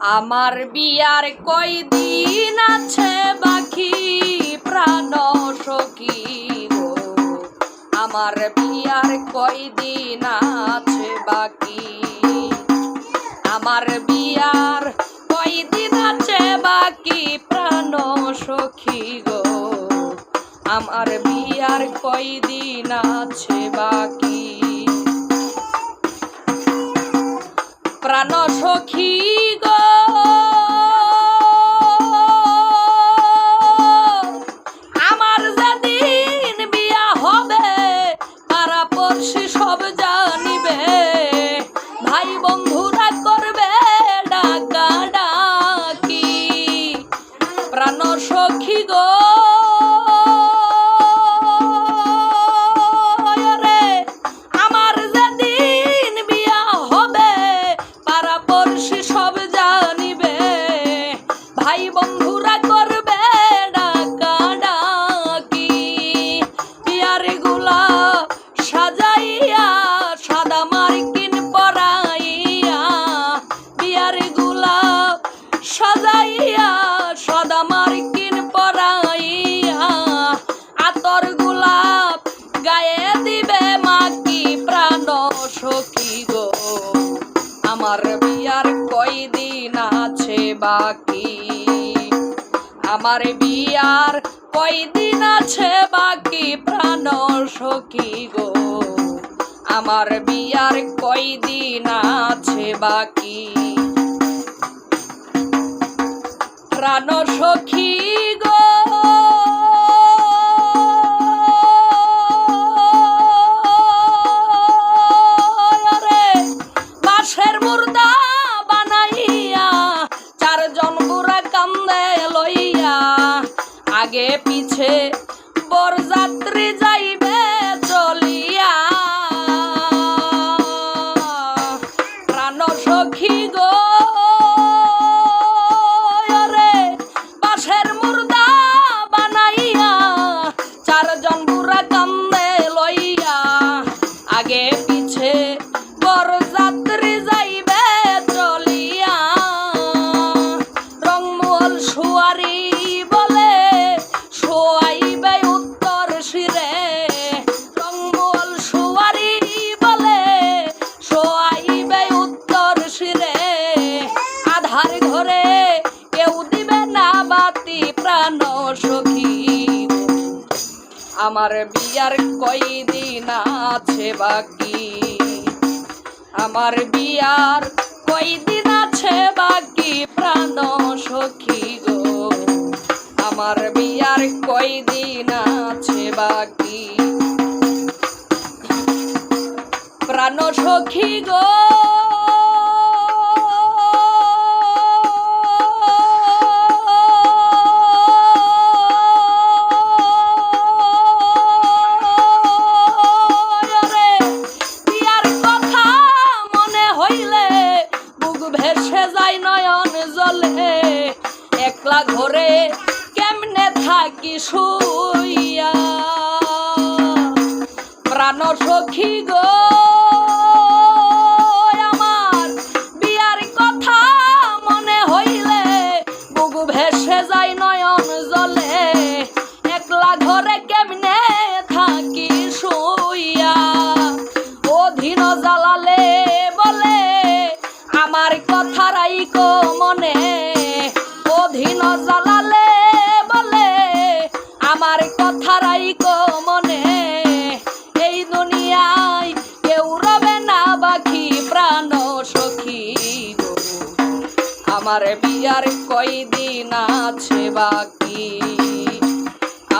আমার বিয়ার কয়দিন আছে বাকি? প্রাণ সখী গো, আমার বিয়ার কয়দিন আছে বাকি? আমার বিয়ার কয়দিন আছে বাকি? প্রাণ সখী গো, আমার বিয়ার কয়দিন আছে বাকি? প্রাণ সখী আমার বিয়ার কয়দিন আছে বাকি? আমার বিয়ার কয়দিন আছে বাকি? প্রাণ সখী গো। আমার বিয়ার কয়দিন আছে বাকি? প্রাণ সখী আগে পিছে বরযাত্রী যাইবে চলিয়া। প্রাণ সখী গো আমার বিয়ার কয়দিন আছে বাকি? আমার বিয়ার কয়দিন আছে বাকি? প্রাণ সখী গো, আমার বিয়ার কয়দিন আছে বাকি? প্রাণ সখী গো ঘরে কেমনে থাকি শুইয়া? প্রাণ সখী গো, আমার বিয়ার কথা মনে হইলে বুক ভেসে যায় নয়ন জলে। একলা ঘরে কেমনে থাকি শুইয়া? অধীন জ্বালালে বলে, আমার কথা রাইকো মনে। অধীন জ্বালালে বলে, আমার কথা রাইকো মনে। এই দুনিয়ায় কেউ রবে না বাকি প্রাণ সখী আমার বিয়ার কয়দিন আছে বাকি?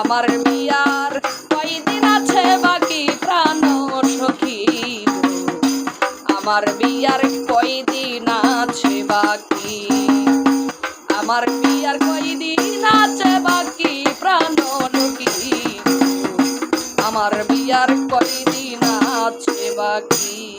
আমার বিয়ার কয়দিন আছে বাকি প্রাণ সখী। আমার বিয়ার কয়দিন আছে বাকি? আমার বিয়ার কয়দিন আছে বাকি প্রাণ লোকি আমার বিয়ার কয়দিন আছে বাকি?